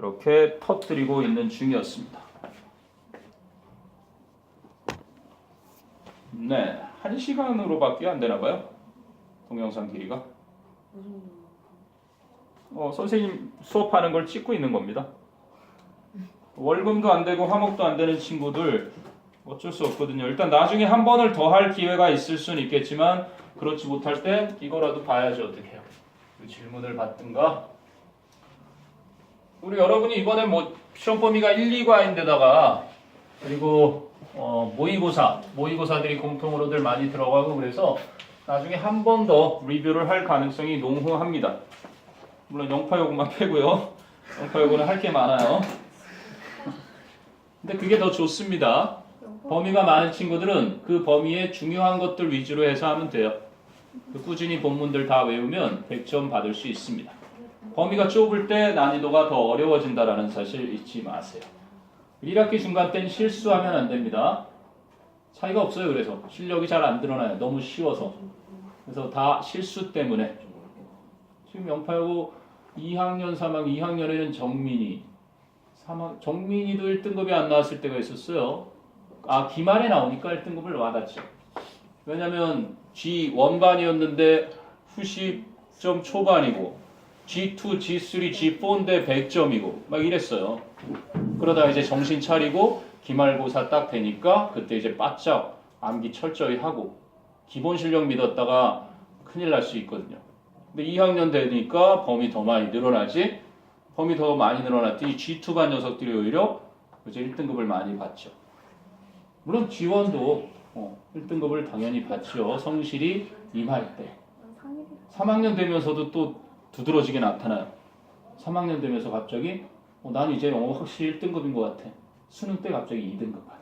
그렇게 터뜨리고 있는 중이었습니다. 네, 한 시간으로밖에 안 되나 봐요. 동영상 길이가. 어, 선생님 수업하는 걸 찍고 있는 겁니다. 월급도 안 되고 화목도 안 되는 친구들 어쩔 수 없거든요. 일단 나중에 한 번을 더 할 기회가 있을 수는 있겠지만 그렇지 못할 때 이거라도 봐야지 어떻게 해요. 그 질문을 받든가. 우리 여러분이 이번에 뭐 시험 범위가 1, 2과인데다가 그리고 어, 모의고사, 모의고사들이 공통으로들 많이 들어가고 그래서 나중에 한 번 더 리뷰를 할 가능성이 농후합니다. 물론 영파요금만 빼고요. 영파요금은 할게 많아요. 근데 그게 더 좋습니다. 범위가 많은 친구들은 그 범위의 중요한 것들 위주로 해서 하면 돼요. 그 꾸준히 본문들 다 외우면 100점 받을 수 있습니다. 범위가 좁을 때 난이도가 더 어려워진다라는 사실 잊지 마세요. 1학기 중간 땐 실수하면 안 됩니다. 차이가 없어요. 그래서 실력이 잘 안 드러나요. 너무 쉬워서. 그래서 다 실수 때문에 지금 영파하고 2학년 3학 2학년에는 정민이 3학 정민이도 1등급이 안 나왔을 때가 있었어요. 아 기말에 나오니까 1등급을 받았죠. 왜냐면 G 원반이었는데 후시점 초반이고 G2, G3, G4인데 100점이고 막 이랬어요. 그러다 이제 정신 차리고 기말고사 딱 되니까 그때 이제 바짝 암기 철저히 하고 기본 실력 믿었다가 큰일 날 수 있거든요. 근데 2학년 되니까 범위 더 많이 늘어나지 범위 더 많이 늘어났더니 G2 반 녀석들이 오히려 이제 1등급을 많이 받죠. 물론 G1도 어, 1등급을 당연히 받죠. 성실히 임할 때. 3학년 되면서도 또 두드러지게 나타나요. 3학년 되면서 갑자기 어, 난 이제 영어 확실히 1등급인 것 같아. 수능 때 갑자기 2등급 받아요.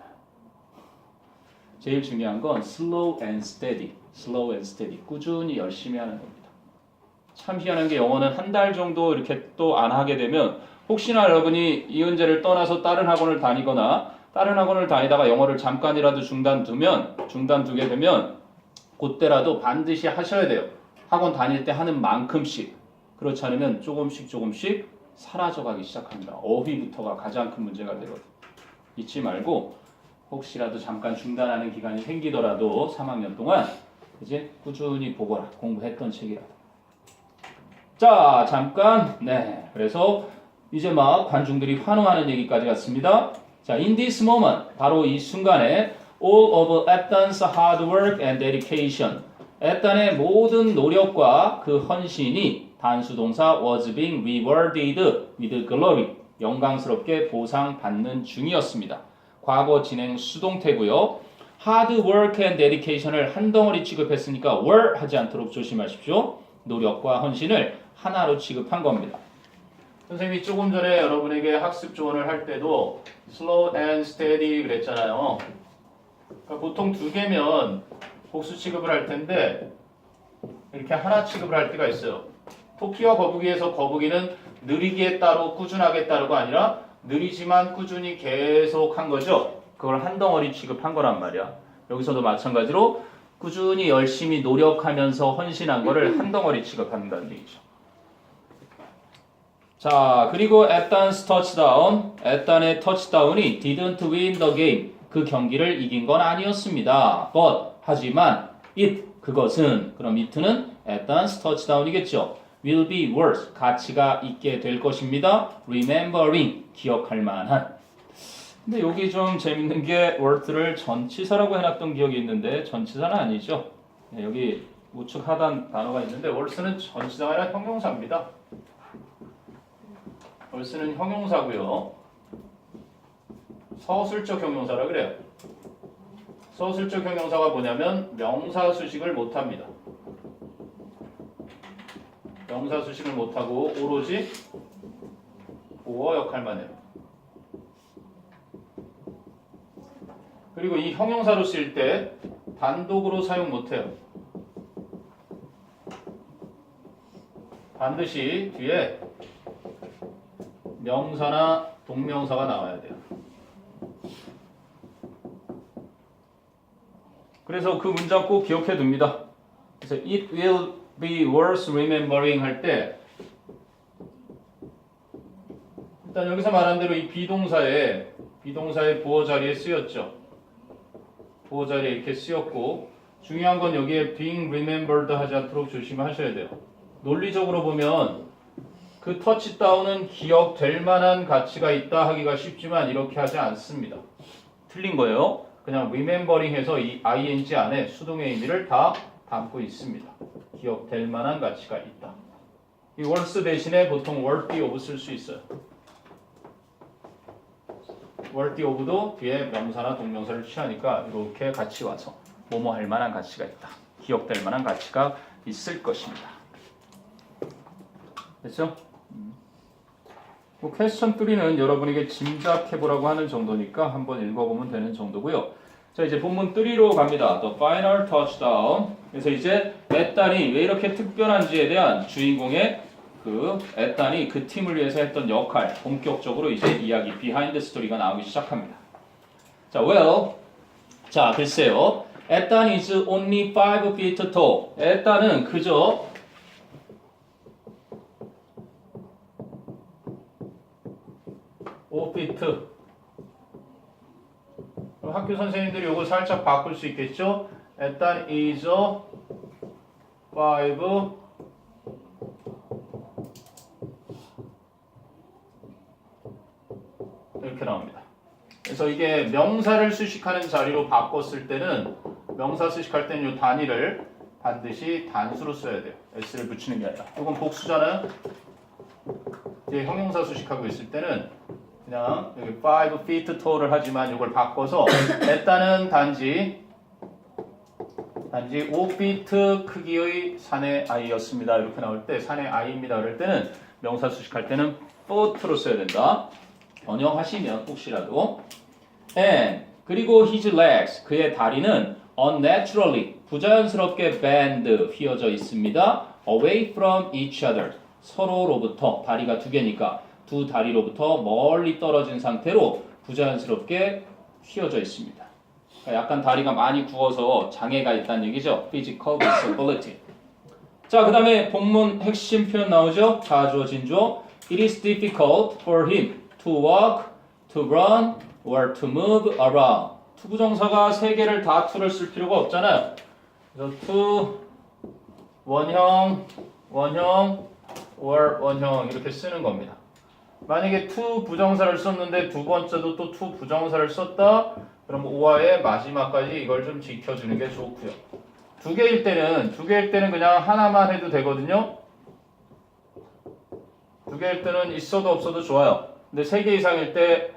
제일 중요한 건 slow and steady, slow and steady. 꾸준히 열심히 하는 겁니다. 참 희한한 게 영어는 한 달 정도 이렇게 또 안 하게 되면 혹시나 여러분이 이은재를 떠나서 다른 학원을 다니거나 다른 학원을 다니다가 영어를 잠깐이라도 중단 두면 중단 두게 되면 그때라도 반드시 하셔야 돼요. 학원 다닐 때 하는 만큼씩 그렇지 않으면 조금씩 조금씩 사라져가기 시작합니다. 어휘부터가 가장 큰 문제가 되거든요. 잊지 말고 혹시라도 잠깐 중단하는 기간이 생기더라도 3학년 동안 이제 꾸준히 보거라 공부했던 책이라도. 자 잠깐 네 그래서 이제 막 관중들이 환호하는 얘기까지 갔습니다. 자 in this moment 바로 이 순간에 all of Ethan's hard work and dedication 에탄의 모든 노력과 그 헌신이 단수 동사 was being rewarded with glory 영광스럽게 보상받는 중이었습니다. 과거 진행 수동태고요. hard work and dedication을 한 덩어리 취급했으니까 were 하지 않도록 조심하십시오. 노력과 헌신을 하나로 취급한 겁니다. 선생님이 조금 전에 여러분에게 학습 조언을 할 때도 slow and steady 그랬잖아요. 그러니까 보통 두 개면 복수 취급을 할 텐데 이렇게 하나 취급을 할 때가 있어요. 토끼와 거북이에서 거북이는 느리게 따로 꾸준하게 따르가 아니라 느리지만 꾸준히 계속 한 거죠. 그걸 한 덩어리 취급한 거란 말이야. 여기서도 마찬가지로 꾸준히 열심히 노력하면서 헌신한 거를 한 덩어리 취급한다는 얘기죠. 자, 그리고 에탄스 터치다운, 에탄의 터치다운이 didn't win the game. 그 경기를 이긴 건 아니었습니다. but 하지만 it 그것은 그럼 it는 에탄스 터치다운이겠죠. Will be worth 가치가 있게 될 것입니다. remembering 기억할 만한. 근데 여기 좀 재밌는 게 worth를 전치사라고 해놨던 기억이 있는데 전치사는 아니죠. 네, 여기 우측 하단 단어가 있는데 worth는 전치사가 아니라 형용사입니다. 월스는 형용사고요. 서술적 형용사라 그래요. 서술적 형용사가 뭐냐면 명사 수식을 못 합니다. 명사 수식을 못 하고 오로지 보어 역할만 해요. 그리고 이 형용사로 쓸 때 단독으로 사용 못 해요. 반드시 뒤에 명사나 동명사가 나와야 돼요. 그래서 그 문장 꼭 기억해 둡니다. 그래서 it will be worth remembering 할 때 일단 여기서 말한 대로 이 비동사에 비동사의 보어 자리에 쓰였죠. 보어 자리에 이렇게 쓰였고 중요한 건 여기에 being remembered 하지 않도록 조심하셔야 돼요. 논리적으로 보면 그 터치다운은 기억될 만한 가치가 있다 하기가 쉽지만 이렇게 하지 않습니다. 틀린 거예요. 그냥 remembering 해서 이 ing 안에 수동의 의미를 다 담고 있습니다. 기억될 만한 가치가 있다. 이 worth 대신에 보통 worthy of 쓸 수 있어요. worthy of도 뒤에 명사나 동명사를 취하니까 이렇게 같이 와서 뭐뭐 할 만한 가치가 있다. 기억될 만한 가치가 있을 것입니다. 됐죠? 음. 뭐 퀘스천 3는 여러분에게 짐작해보라고 하는 정도니까 한번 읽어보면 되는 정도고요. 자 이제 본문 3로 갑니다. The final touchdown. 그래서 이제 에단이 왜 이렇게 특별한지에 대한 주인공의 그 에단이 그 팀을 위해서 했던 역할 본격적으로 이제 이야기 비하인드 스토리가 나오기 시작합니다. 자 well 자 글쎄요. 에단 is only 5 feet tall. 에단은 그저 5피트. 학교 선생님들이 이거 살짝 바꿀 수 있겠죠? 일단 is 5 이렇게 나옵니다. 그래서 이게 명사를 수식하는 자리로 바꿨을 때는 명사 수식할 때는 이 단위를 반드시 단수로 써야 돼요. s를 붙이는 게 아니라. 이건 복수잖아요. 이제 형용사 수식하고 있을 때는 그냥 여기 5 feet tall을 하지만 이걸 바꿔서 일단은 단지 단지 5피트 크기의 산의 아이였습니다. 이렇게 나올 때 산의 아이입니다. 그럴 때는 명사 수식할 때는 foot로 써야 된다. 번역하시면 혹시라도 and 그리고 his legs 그의 다리는 unnaturally 부자연스럽게 bend 휘어져 있습니다. away from each other 서로로부터 다리가 두 개니까 두 다리로부터 멀리 떨어진 상태로 부자연스럽게 휘어져 있습니다. 그러니까 약간 다리가 많이 구워서 장애가 있다는 얘기죠. physical disability. 자, 그 다음에 본문 핵심 표현 나오죠? 자주어, 진주어. It is difficult for him to walk, to run, or to move around. 투부정사가 세 개를 다 to를 쓸 필요가 없잖아요. 그래서 to, 원형, 원형, or 원형 이렇게 쓰는 겁니다. 만약에 to 부정사를 썼는데 두 번째도 또 to 부정사를 썼다 그럼 5화의 마지막까지 이걸 좀 지켜주는 게 좋고요. 두 개일 때는 두 개일 때는 그냥 하나만 해도 되거든요. 두 개일 때는 있어도 없어도 좋아요. 근데 세 개 이상일 때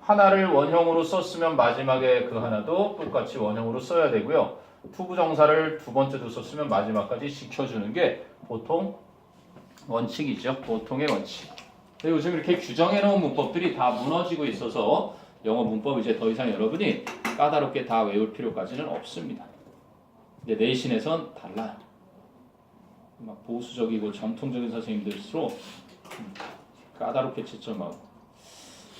하나를 원형으로 썼으면 마지막에 그 하나도 똑같이 원형으로 써야 되고요. 투부정사를 두 번째도 썼으면 마지막까지 지켜주는 게 보통 원칙이죠. 보통의 원칙. 근데 요즘 이렇게 규정해 놓은 문법들이 다 무너지고 있어서 영어 문법 이제 더 이상 여러분이 까다롭게 다 외울 필요까지는 없습니다. 근데 내신에선 달라요. 막 보수적이고 전통적인 선생님들일수록 음, 까다롭게 채점하고.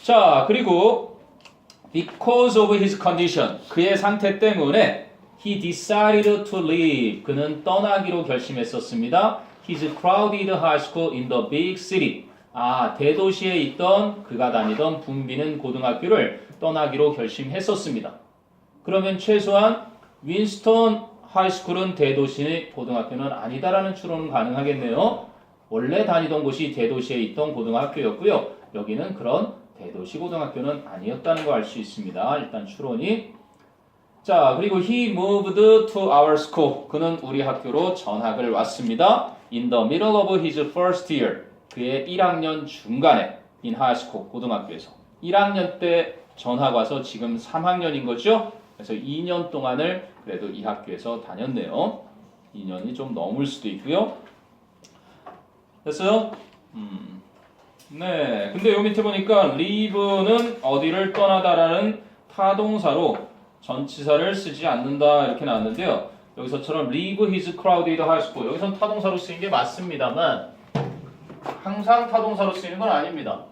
자, 그리고 because of his condition 그의 상태 때문에 he decided to leave 그는 떠나기로 결심했었습니다. His crowded high school in the big city 아, 대도시에 있던 그가 다니던 붐비는 고등학교를 떠나기로 결심했었습니다. 그러면 최소한 윈스턴 하이스쿨은 대도시의 고등학교는 아니다라는 추론은 가능하겠네요. 원래 다니던 곳이 대도시에 있던 고등학교였고요. 여기는 그런 대도시 고등학교는 아니었다는 거알수 있습니다. 일단 추론이 자, 그리고 he moved to our school. 그는 우리 학교로 전학을 왔습니다. In the middle of his first year. 그의 1학년 중간에 school 고등학교에서 1학년 때 전학 와서 지금 3학년인 거죠. 그래서 2년 동안을 그래도 이 학교에서 다녔네요. 2년이 좀 넘을 수도 있고요. 됐어요? 음. 네. 근데 여기 밑에 보니까 leave는 어디를 떠나다라는 타동사로 전치사를 쓰지 않는다 이렇게 나왔는데요. 여기서처럼 leave his crowded high school 여기선 타동사로 쓰인 게 맞습니다만 항상 타동사로 쓰이는 건 아닙니다.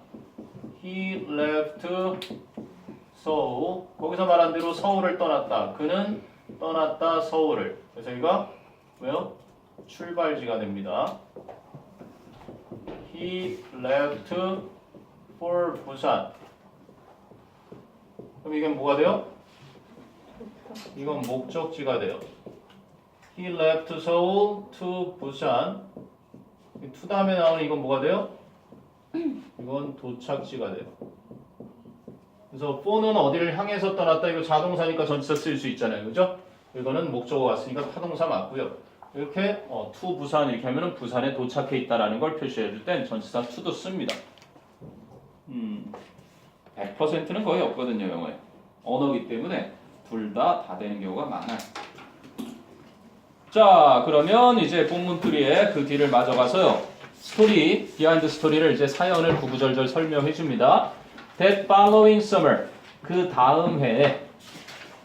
He left Seoul. 거기서 말한 대로 서울을 떠났다. 그는 떠났다 서울을. 그래서 이거 왜요? 출발지가 됩니다. He left for 부산. 그럼 이게 뭐가 돼요? 이건 목적지가 돼요. He left Seoul to 부산. 이 to 다음에 나오는 이건 뭐가 돼요? 이건 도착지가 돼요. 그래서 for는 어디를 향해서 떠났다 이거 자동사니까 전치사 쓸 수 있잖아요. 그죠? 이거는 목적어 같으니까 타동사 맞고요. 이렇게 어, to 부산 이렇게 하면은 부산에 도착해 있다라는 걸 표시해 줄 땐 전치사 to도 씁니다. 음, 100%는 거의 없거든요, 영어에. 언어기 때문에 둘 다다 되는 경우가 많아요. 자, 그러면 이제 본문풀이에 그 뒤를 맞아가서요. 스토리, 비하인드 스토리를 이제 사연을 구구절절 설명해 줍니다. That following summer, 그 다음 해에,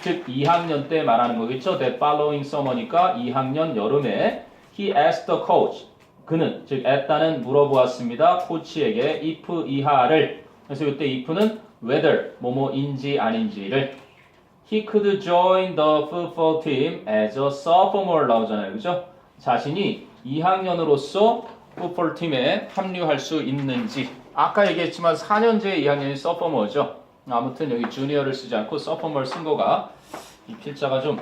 즉 2학년 때 말하는 거겠죠. That following summer니까 2학년 여름에 he asked the coach, 그는 즉 at다는 물어보았습니다. 코치에게 if 이하를 그래서 이때 if는 whether 뭐뭐인지 아닌지를 he could join the football team as a sophomore 나오잖아요. 그죠? 자신이 2학년으로서 풋볼 팀에 합류할 수 있는지 아까 얘기했지만 4년제 2학년이 sophomor죠. 아무튼 여기 주니어를 쓰지 않고 sophomore 쓴 거가 이 필자가 좀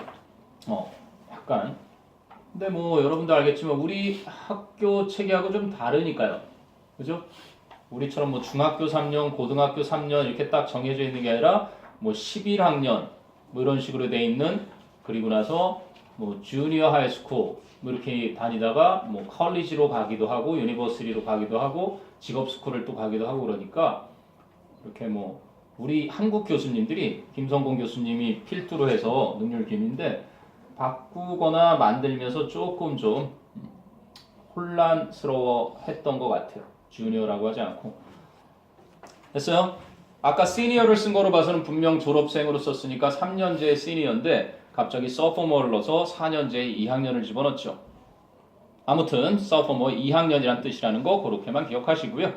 어, 약간 근데 뭐 여러분도 알겠지만 우리 학교 체계하고 좀 다르니까요. 그죠? 우리처럼 뭐 중학교 3년, 고등학교 3년 이렇게 딱 정해져 있는 게 아니라 뭐 11학년 뭐 이런 식으로 돼 있는 그리고 나서 뭐 주니어 하이스쿨 뭐 이렇게 다니다가 뭐 컬리지로 가기도 하고 유니버시티로 가기도 하고 직업 스쿨을 또 가기도 하고 그러니까 이렇게 뭐 우리 한국 교수님들이 김성공 교수님이 필두로 해서 능률 김인데 바꾸거나 만들면서 조금 좀 혼란스러워 했던 것 같아요. 주니어라고 하지 않고. 됐어요? 아까 시니어를 쓴 거로 봐서는 분명 졸업생으로 썼으니까 3년제 시니어인데 갑자기 서포머를 넣어서 4년제 2학년을 집어넣죠. 아무튼 서포머 2학년이란 뜻이라는 거 그렇게만 기억하시고요.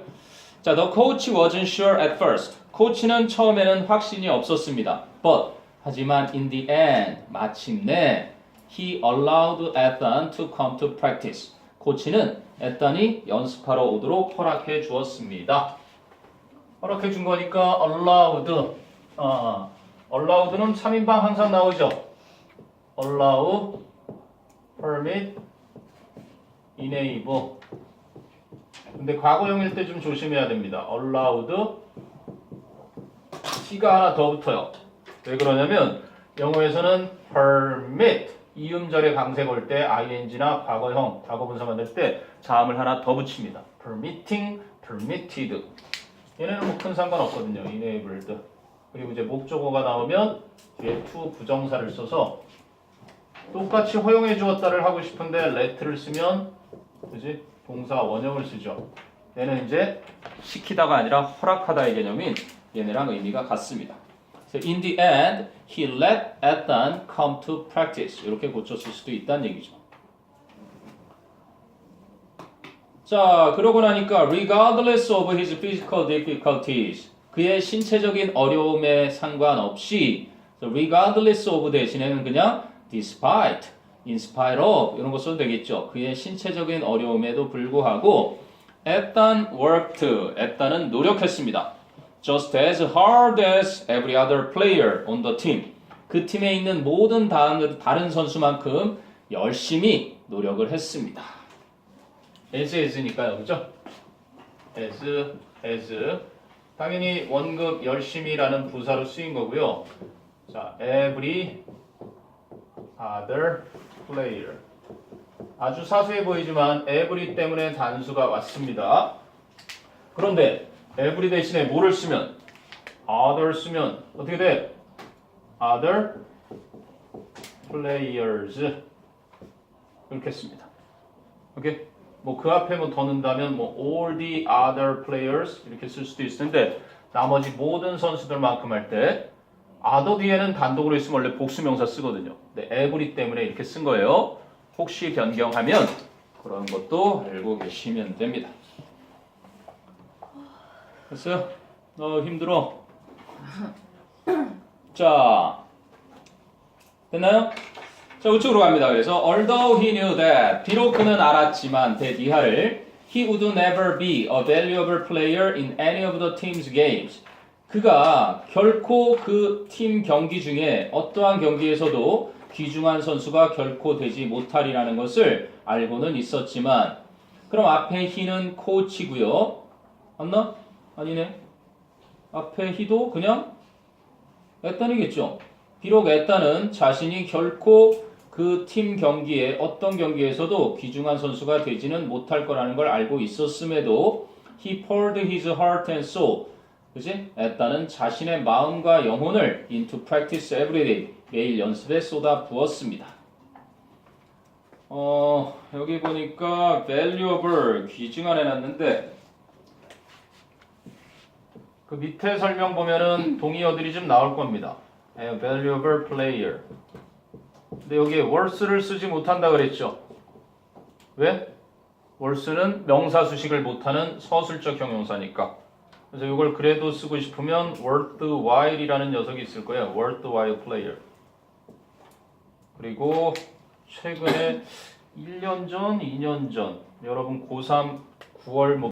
자, the coach wasn't sure at first. 코치는 처음에는 확신이 없었습니다. But 하지만 in the end 마침내 he allowed Ethan to come to practice. 코치는 에탄이 연습하러 오도록 허락해 주었습니다. 허락해 준 거니까 allowed. 어, allowed는 3인방 항상 나오죠. allow, permit, enable. 근데 과거형일 때 좀 조심해야 됩니다. allowed T가 하나 더 붙어요. 왜 그러냐면 영어에서는 permit 이음절에 강세 걸 때 ing나 과거형 과거분사 만들 때 자음을 하나 더 붙입니다. permitting, permitted 얘네는 뭐 큰 상관 없거든요. enabled 그리고 이제 목적어가 나오면 뒤에 to 부정사를 써서 똑같이 허용해 주었다를 하고 싶은데 let를 쓰면 그지 동사 원형을 쓰죠. 얘는 이제 시키다가 아니라 허락하다의 개념인 얘네랑 의미가 같습니다. So in the end, he let Ethan come to practice. 이렇게 고쳤을 수도 있다는 얘기죠. 자, 그러고 나니까 regardless of his physical difficulties. 그의 신체적인 어려움에 상관없이 so regardless of 대신에는 그냥 despite, in spite of 이런 거 써도 되겠죠. 그의 신체적인 어려움에도 불구하고 Ethan worked. Ethan은 노력했습니다. just as hard as every other player on the team. 그 팀에 있는 모든 다른 선수만큼 열심히 노력을 했습니다. As as니까요, 그죠? as, as. 당연히 원급 열심히라는 부사로 쓰인 거고요. 자, every other player. 아주 사소해 보이지만 every 때문에 단수가 왔습니다. 그런데 every 대신에 뭐를 쓰면 other 쓰면 어떻게 돼? other players 이렇게 씁니다. 오케이? 뭐 그 앞에 뭐 더 넣는다면 뭐 all the other players 이렇게 쓸 수도 있을 텐데 나머지 모든 선수들만큼 할 때 other 뒤에는 단독으로 있으면 원래 복수명사 쓰거든요. 근데 every 때문에 이렇게 쓴 거예요. 혹시 변경하면 그런 것도 알고 계시면 됩니다. 됐어요? 너 힘들어. 자, 됐나요? 자, 우측으로 갑니다. 그래서 although he knew that 비록 그는 알았지만 that 이하를 He would never be a valuable player in any of the team's games. 그가 결코 그 팀 경기 중에 어떠한 경기에서도 귀중한 선수가 결코 되지 못하리라는 것을 알고는 있었지만 그럼 앞에 he는 코치고요. 맞나? 아니네. 앞에 he도 그냥 에딴이겠죠. 비록 에딴은 자신이 결코 그 팀 경기에 어떤 경기에서도 귀중한 선수가 되지는 못할 거라는 걸 알고 있었음에도 he poured his heart and soul 그지? 에딴은 자신의 마음과 영혼을 into practice every day 매일 연습에 쏟아 부었습니다. 어 여기 보니까 valuable 귀중한 해놨는데 그 밑에 설명 보면은 동의어들이 좀 나올 겁니다. A valuable player. 근데 여기에 worth를 쓰지 못한다 그랬죠. 왜? worth는 명사 수식을 못하는 서술적 형용사니까. 그래서 이걸 그래도 쓰고 싶으면 worthwhile이라는 녀석이 있을 거예요. worthwhile player. 그리고 최근에 1년 전, 2년 전 여러분 고3 9월 뭐